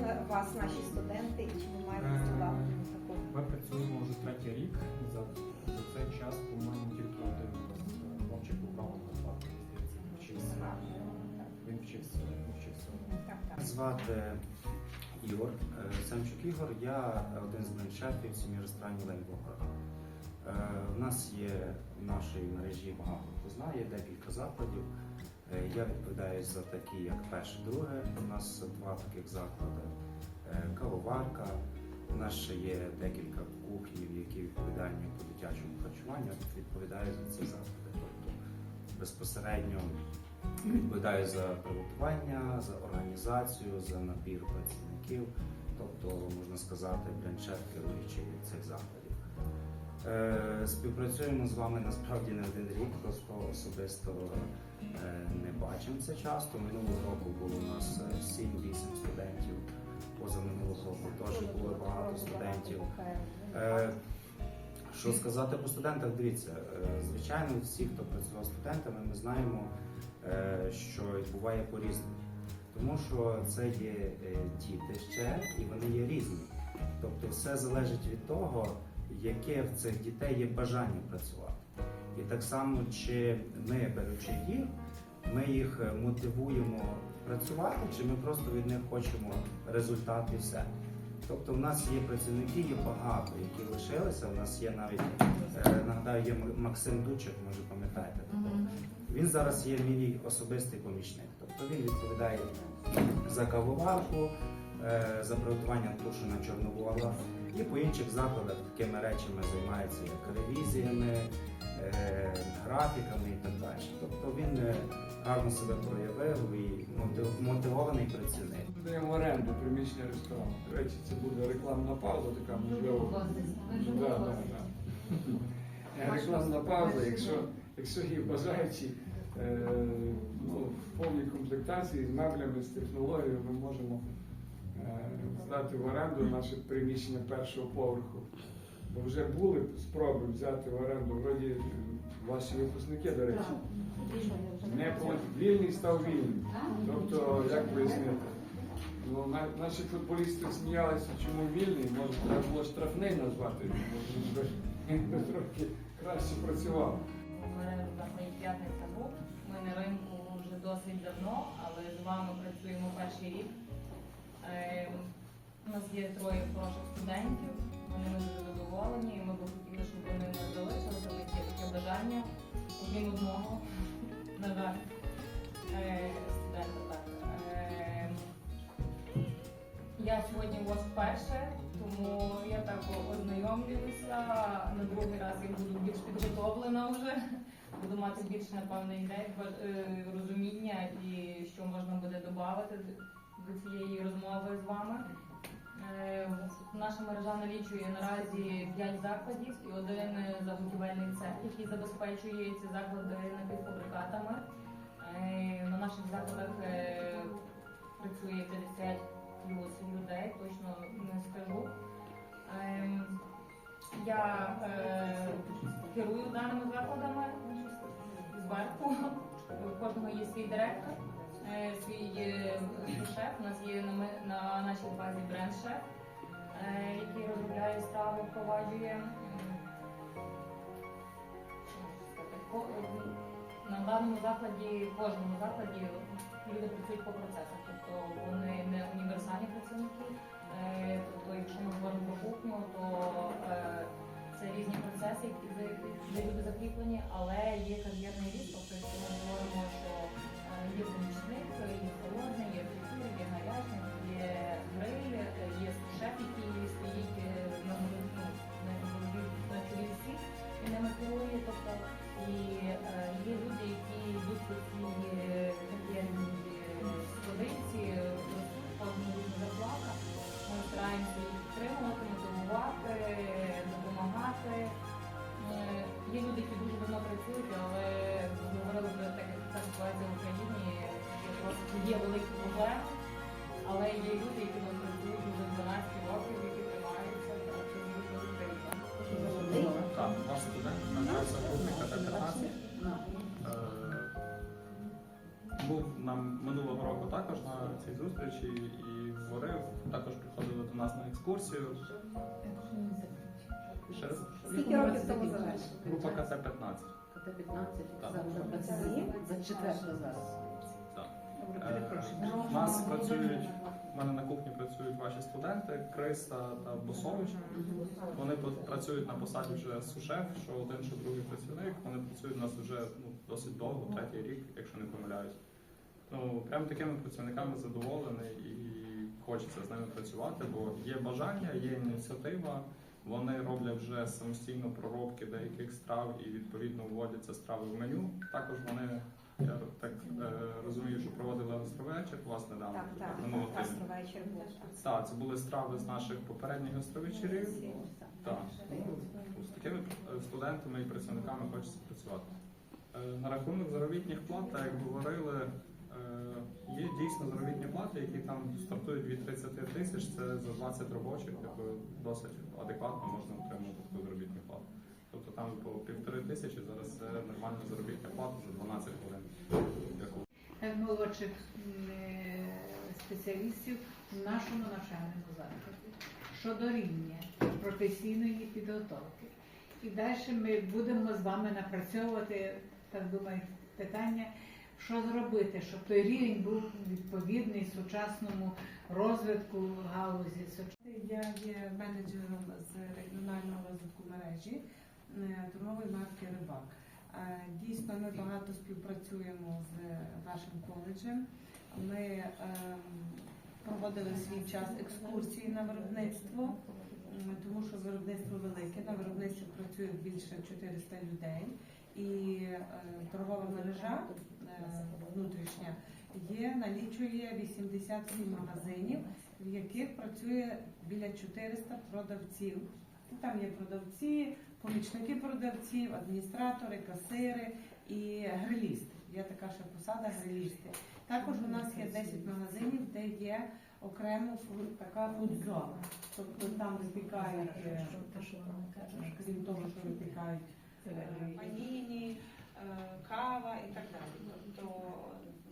у вас наші студенти і чи ви маєте Е, сюди? Ми працюємо вже третій рік. За, за цей час, по-моєму, тільки один у е, хлопчик попав на плату, здається, він вчився. Він вчився, вчився. Так, так. Звати Ігор Е, Семчук Ігор. Я один з бренд-шефів сім'ї ресторанів Лейнбокер. У нас є в нашій мережі багато хто знає, декілька закладів. Е, Я відповідаю за такі, як перше, друге. У нас два таких заклади. Е, Кавоварка. У нас ще є декілька кухнів, які відповідальні по дитячому харчуванню, відповідаю за ці заклади. Тобто безпосередньо відповідаю за приготування, за організацію, за набір працівників, тобто, можна сказати, бренд-шеф керуючий цих закладів. Е, співпрацюємо з вами насправді не один рік, просто особисто е, не бачимо це часто. Минулого року було у нас е, 7-8 студентів, позаминулого року теж було багато студентів. Е, Що сказати по студентах? Дивіться, е, звичайно, всі, хто працював студентами, ми знаємо, е, що буває по-різному. Тому що це є е, діти ще і вони є різні. Тобто все залежить від того, яке в цих дітей є бажання працювати. І так само, чи ми, беручи їх, ми їх мотивуємо працювати, чи ми просто від них хочемо результат і все. Тобто в нас є працівники, є багато, які лишилися. У нас є навіть, е, нагадаю, є Максим Дучик, може пам'ятаєте такого. Він зараз є мій особистий помічник. Тобто він відповідає за кавоварку, е, за приготування тушена чорновола і по інших закладах такими речами займається як ревізіями, е, графіками і так далі. Тобто він е, гарно себе проявив і мотив- мотивований працівник. Даємо в оренду приміщення ресторану. До речі, це буде рекламна пауза, така можливо. Да, да, да. Е, Рекламна пауза, якщо, якщо є бажаючі ну, в повній комплектації з меблями, з технологією, ми можемо здати в оренду наше приміщення першого поверху. Бо вже були спроби взяти в оренду, вроді е, ваші випускники, до речі. Не по- вільний став вільним. Тобто, як пояснити? Ну, на- наші футболісти сміялися, чому вільний, може треба було штрафний назвати, може би він би трохи краще працював. Власне, п'ятниця був. Ми на ринку вже досить давно, але з вами працюємо перший рік. Е, У нас є троє хороших студентів, вони дуже задоволені, і ми б хотіли, щоб вони нас залишилися, них є таке бажання. Окрім одного, на жаль, е, студента так. Е, Я сьогодні у вас вперше, тому я так ознайомлююся. На другий раз я буду більш підготовлена вже. Буду мати більше, напевно, ідей, е, розуміння і що можна буде додати до цієї розмови з вами. Е, Наша мережа налічує наразі 5 закладів і один заготівельний цех, який забезпечує ці заклади напівфабрикатами. Е, На наших закладах е, працює 50 плюс людей, точно не скажу. Ем, Я керую даними закладами зверху. У кожного є свій директор, свій е, шеф. У нас є на, нашій базі бренд-шеф, е, який розробляє страви, впроваджує. м, На даному закладі, в кожному закладі люди працюють по процесах, тобто вони не універсальні працівники. Е, Тобто, якщо ми говоримо про кухню, то е, це різні процеси, де люди закріплені, але є кар'єрний ріст, тобто якщо ми говоримо, що е, є екскурсію. Ще раз? Скільки років тому завершили? Група КТ-15. КТ-15 Так. зараз вже працює. За четверта зараз. Так. Добре, Е, перепрошую. У нас працюють, в мене на кухні працюють ваші студенти, Криста та Босович. Вони працюють на посаді вже сушеф, що один, що другий працівник. Вони працюють у нас вже ну, досить довго, третій рік, якщо не помиляюсь. Ну, прям такими працівниками задоволений і хочеться з ними працювати, бо є бажання, є ініціатива. Вони роблять вже самостійно проробки деяких страв і відповідно вводяться страви в меню. Також вони, я так е, розумію, що проводили островечір вас недавно. Так, так, так, був. Так, це були страви з наших попередніх островечерів. Так. З такими е, студентами і працівниками хочеться працювати. Е, На рахунок заробітних плат, так як говорили, є дійсно заробітні плати, які там стартують від 30 тисяч, це за 20 робочих, типу, досить адекватно можна отримати таку заробітну плату. Тобто там по півтори тисячі зараз це нормальна заробітна плата за 12 хвилин. Яку молодших е, спеціалістів в нашому навчальному закладі щодо рівня професійної підготовки. І далі ми будемо з вами напрацьовувати, так думаю, питання, що зробити, щоб той рівень був відповідний сучасному розвитку галузі. Я є менеджером з регіонального розвитку мережі е, торгової марки Рибак. Е, Дійсно, ми багато співпрацюємо з вашим коледжем. Ми ем, проводили свій час екскурсії на виробництво, тому що виробництво велике. На виробництві працює більше 400 людей. І е, торгова мережа е, внутрішня є, налічує 87 магазинів в яких працює біля 400 продавців. Там є продавці, помічники продавців, адміністратори, касири і грилісти. Є така ще посада грилісти. Також у нас є 10 магазинів, де є окремо така фудзона. Тобто там випікають, е, крім того, що випікають паніні, е, кава і так далі. Тобто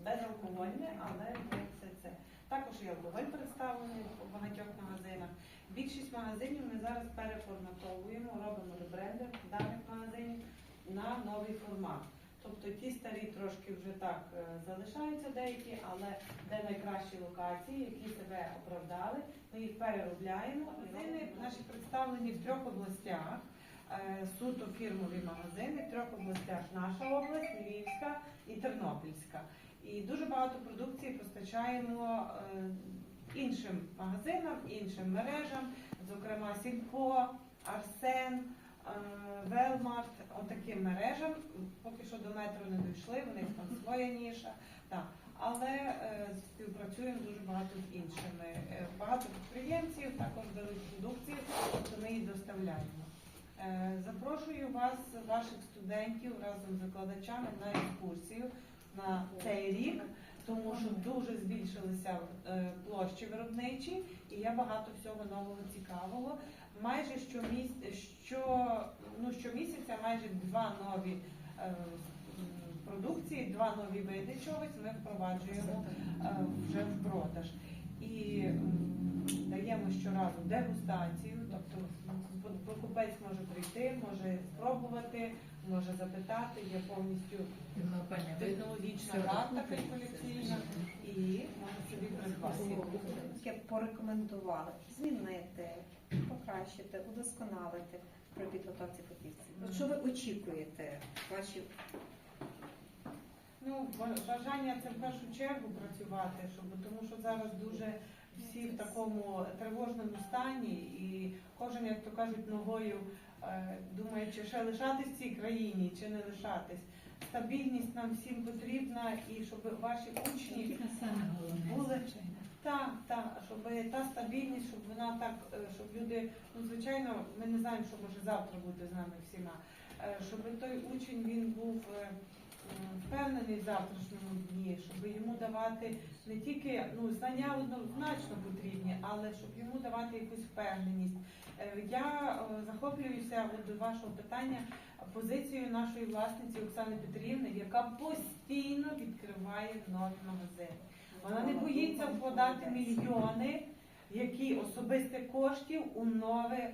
безалкогольне, але все це. Також є алкоголь представлений у багатьох магазинах. Більшість магазинів ми зараз переформатовуємо, робимо ребрендинг даних магазинів на новий формат. Тобто ті старі трошки вже так е, залишаються деякі, але де найкращі локації, які себе оправдали, ми їх переробляємо. Магазини наші представлені в трьох областях. Е, Суто фірмові магазини трьох областях наша область, Львівська і Тернопільська. І дуже багато продукції постачаємо е, іншим магазинам, іншим мережам, зокрема Сільпо, Арсен, е, Велмарт, отаким мережам. Поки що до метро не дійшли, в них там своя ніша. Так. Але співпрацюємо дуже багато з іншими. Багато підприємців також беруть продукцію, то ми її доставляємо. Е, Запрошую вас, ваших студентів разом з викладачами на екскурсію на цей рік, тому що дуже збільшилися е, площі виробничі і є багато всього нового цікавого. Майже щоміс- що, ну, щомісяця майже два нові е, продукції, два нові види чогось ми впроваджуємо вже в продаж. І даємо щоразу дегустацію, тобто покупець може прийти, може спробувати, може запитати, є повністю технологічна карта калькуляційна і може собі придбати. Яке порекомендували змінити, покращити, удосконалити при підготовці фахівців. От Що ви очікуєте? Ваші Ну, ба- бажання це в першу чергу працювати, щоб тому що зараз дуже всі в такому тривожному стані, і кожен, як то кажуть, ногою е, думає, чи ще лишатись в цій країні, чи не лишатись. Стабільність нам всім потрібна, і щоб ваші учні були так, так, щоб та стабільність, щоб вона так, е, щоб люди, ну звичайно, ми не знаємо, що може завтра бути з нами всіма. Е, Щоб той учень він був впевнений в завтрашньому дні, щоб йому давати не тільки ну, знання однозначно потрібні, але щоб йому давати якусь впевненість. Е, Я е, захоплююся до вашого питання позицією нашої власниці Оксани Петрівни, яка постійно відкриває нові магазини. Вона не боїться вкладати мільйони, які особисті коштів у нові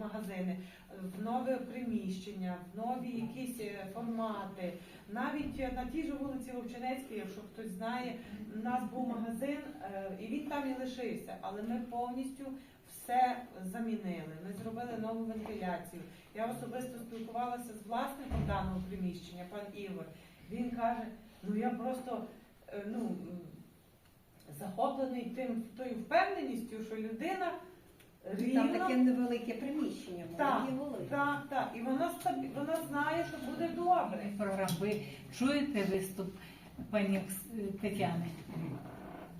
магазини, в нове приміщення, в нові якісь е, формати. Навіть е, на тій же вулиці Вовчинецькій, якщо хтось знає, у нас був магазин, е, і він там і лишився, але ми повністю все замінили. Ми зробили нову вентиляцію. Я особисто спілкувалася з власником даного приміщення, пан Ігор. Він каже: ну я просто ну, захоплений тим тою впевненістю, що людина Там таке невелике приміщення, Так, так, так. І вона стабі- вона знає, що буде добре. Програм. Ви чуєте виступ пані Тетяни?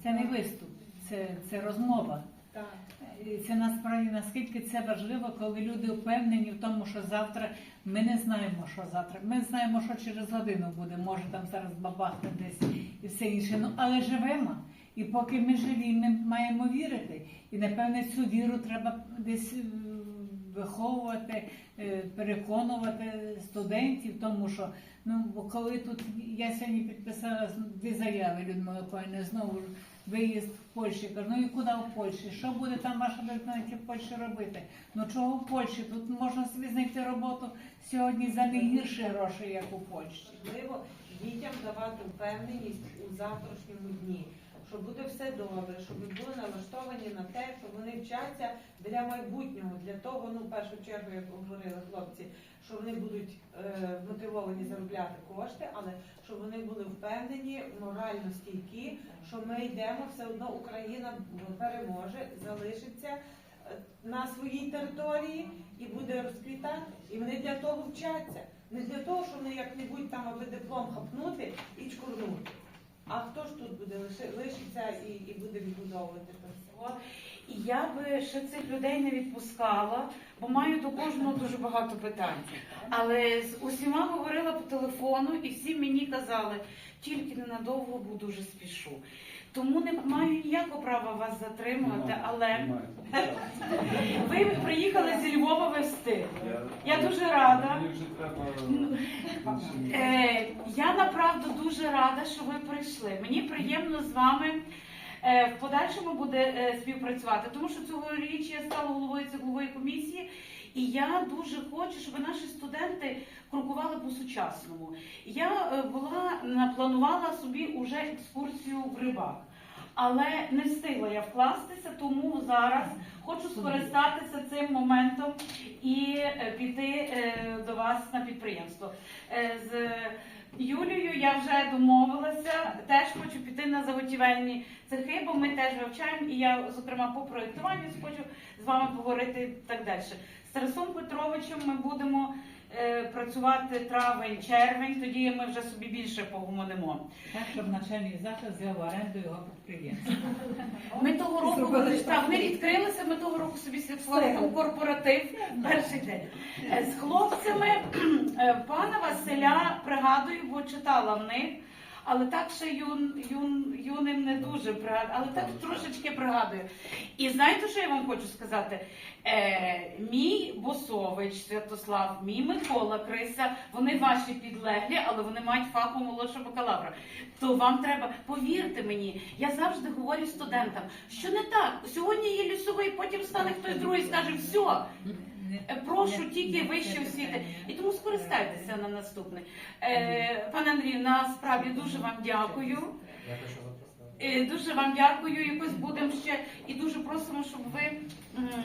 Це не виступ, це, це розмова. Так. Це насправді наскільки це важливо, коли люди впевнені в тому, що завтра ми не знаємо, що завтра. Ми знаємо, що через годину буде, може там зараз бабахне десь і все інше. Ну але живемо. І поки ми живі, ми маємо вірити. І напевне цю віру треба десь е, виховувати, е, переконувати студентів, тому що ну бо коли тут я сьогодні підписала дві заяви Людмила Коїна, знову ж виїзд в Польщі. Кажу, ну і куди в Польщі? Що буде там ваша дитина в Польщі робити? Ну чого в Польщі? Тут можна собі знайти роботу сьогодні за не гірші гроші, як у Польщі. Важливо дітям давати впевненість у завтрашньому дні, що буде все добре, щоб були налаштовані на те, що вони вчаться для майбутнього, для того, ну в першу чергу, як говорили хлопці, що вони будуть е, мотивовані заробляти кошти, але щоб вони були впевнені, морально стійкі, що ми йдемо, все одно Україна переможе, залишиться е, на своїй території і буде розквітати. І вони для того вчаться. Не для того, щоб вони як-небудь там аби диплом хапнути і чкурнути. А хто ж тут буде лишиться і, і буде відбудовувати це село? І я би ще цих людей не відпускала, бо маю до кожного дуже багато питань. Але з усіма говорила по телефону, і всі мені казали, тільки ненадовго, бо дуже спішу. Тому не маю ніякого права вас затримувати, але ви приїхали зі Львова вести. Я дуже рада. Е, я направду дуже рада, що ви прийшли. Мені приємно з вами е, в подальшому буде е, співпрацювати, тому що цьогоріч я стала головою циклової комісії, і я дуже хочу, щоб наші студенти крокували по-сучасному. Я е, була напланувала собі уже екскурсію в рибак. Але не встигла я вкластися, тому зараз хочу скористатися цим моментом і е, піти е, до вас на підприємство. З Юлією я вже домовилася, теж хочу піти на заготівельні цехи, бо ми теж вивчаємо, і я, зокрема, по проєктуванню хочу з вами поговорити так далі. З Тарасом Петровичем ми будемо е, працювати травень-червень, тоді ми вже собі більше погомонимо. Так, щоб начальник заклад взяв в оренду його підприємства. Ми того року так, ми відкрилися. Ми того року собі святкували там корпоратив перший день Е, з хлопцями е, пана Василя пригадую, бо читала в них. Але так ще юн, юн, юним не дуже пригадую, але так трошечки пригадую. І знаєте, що я вам хочу сказати? Е, мій Босович Святослав, мій Микола Крися, вони ваші підлеглі, але вони мають фаху молодшого бакалавра. То вам треба, повірте мені, я завжди говорю студентам, що не так. Сьогодні є лісовий, потім стане хтось другий і скаже, все, Е, Прошу тільки вище освіти. І тому скористайтеся на наступне. Е, пане Андрію, насправді дуже вам дякую. Е, Дуже вам дякую. Якось будемо ще і дуже просимо, щоб ви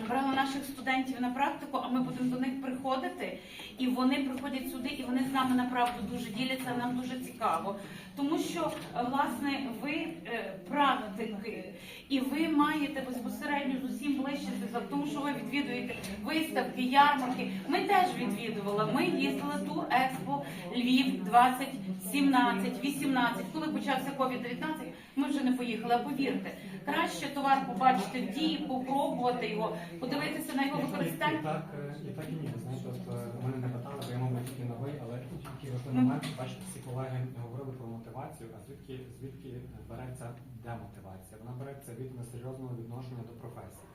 брали наших студентів на практику, а ми будемо до них приходити. І вони приходять сюди, і вони з нами направду дуже діляться. Нам дуже цікаво, тому що е, власне ви е, практики, і ви маєте безпосередньо з усім ближче зв'язок, тому що ви відвідуєте виставки, ярмарки. Ми теж відвідували. Ми їздили тур Експо Львів 2017, 18 Коли почався COVID-19, ми вже не поїхали. А повірте, краще товар побачити в дії, попробувати його, подивитися на його І використання. так, е, і так і ні. Знаєте, от е, мене не питали, бо я мав тільки новий, але такий важливий момент, бачите, скільки колеги говорили про мотивацію, а звідки звідки береться демотивація? Вона береться від несерйозного відношення до професії.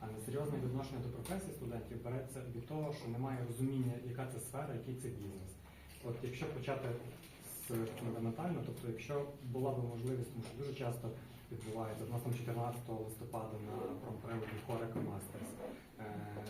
А несерйозне відношення до професії студентів береться від того, що немає розуміння, яка це сфера, який це бізнес. От якщо почати з фундаментально, тобто якщо була б можливість, тому що дуже часто відбувається, у нас там 14 листопада на промприводі Хорека Мастерс, е,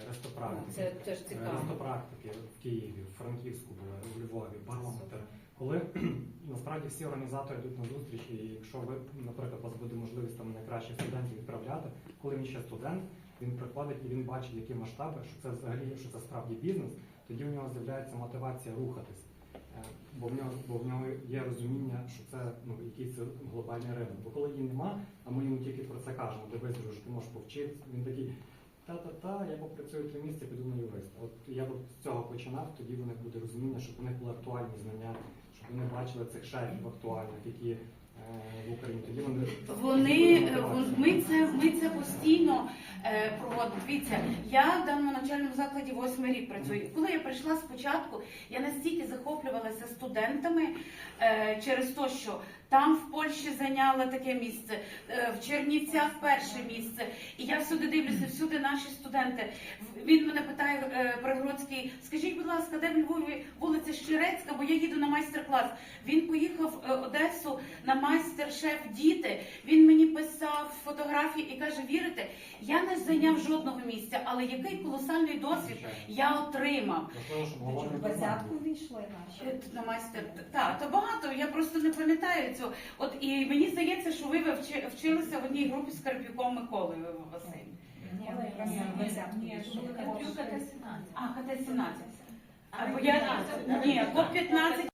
рестопрактики. Це теж цікаво. Рестопрактики в Києві, в Франківську були, у Львові, барометр. Коли насправді всі організатори йдуть на зустріч, і якщо ви, наприклад, у вас буде можливість там найкращих студентів відправляти, коли він ще студент, він приходить і він бачить, які масштаби, що це взагалі що це справді бізнес, тоді у нього з'являється мотивація рухатись. Е, Бо в нього, бо в нього є розуміння, що це ну якийсь глобальний ринок. Бо коли її нема, а ми йому тільки про це кажемо, дивись, друже, ти можеш повчитися. Він такий, та-та-та, я попрацюю три місяці, піду на юриста. От я б з цього починав, тоді в них буде розуміння, щоб у них були актуальні знання, щоб вони бачили цих шефів актуальних, які в Україні. Тоді вони Вони е, ми це ми це постійно е, проводимо. Дивіться, я в даному навчальному закладі восьмий рік працюю. Коли я прийшла спочатку, я настільки захоплювалася студентами е, через те, що там в Польщі зайняла таке місце, е, в Чернівцях перше місце. І я всюди дивлюся, всюди наші студенти. Він мене питає Пригородський, скажіть, будь ласка, де в Львові Щерецька, бо я їду на майстер-клас. Він поїхав в е, Одесу на майстер-шеф діти. Він мені писав фотографії і каже: вірите, я не зайняв жодного місця, але який колосальний досвід я отримав. Двадцятку війшли наші. Е, На майстер так, то багато. Я просто не пам'ятаю цього. От і мені здається, що ви вчи- вчилися в одній групі з Карпюком Миколою Василь. Ні, Але якраз ні, на ні, двадцятку ні, війшли. Карпюк КТ-17. А, КТ-17. А Або я ні, по 15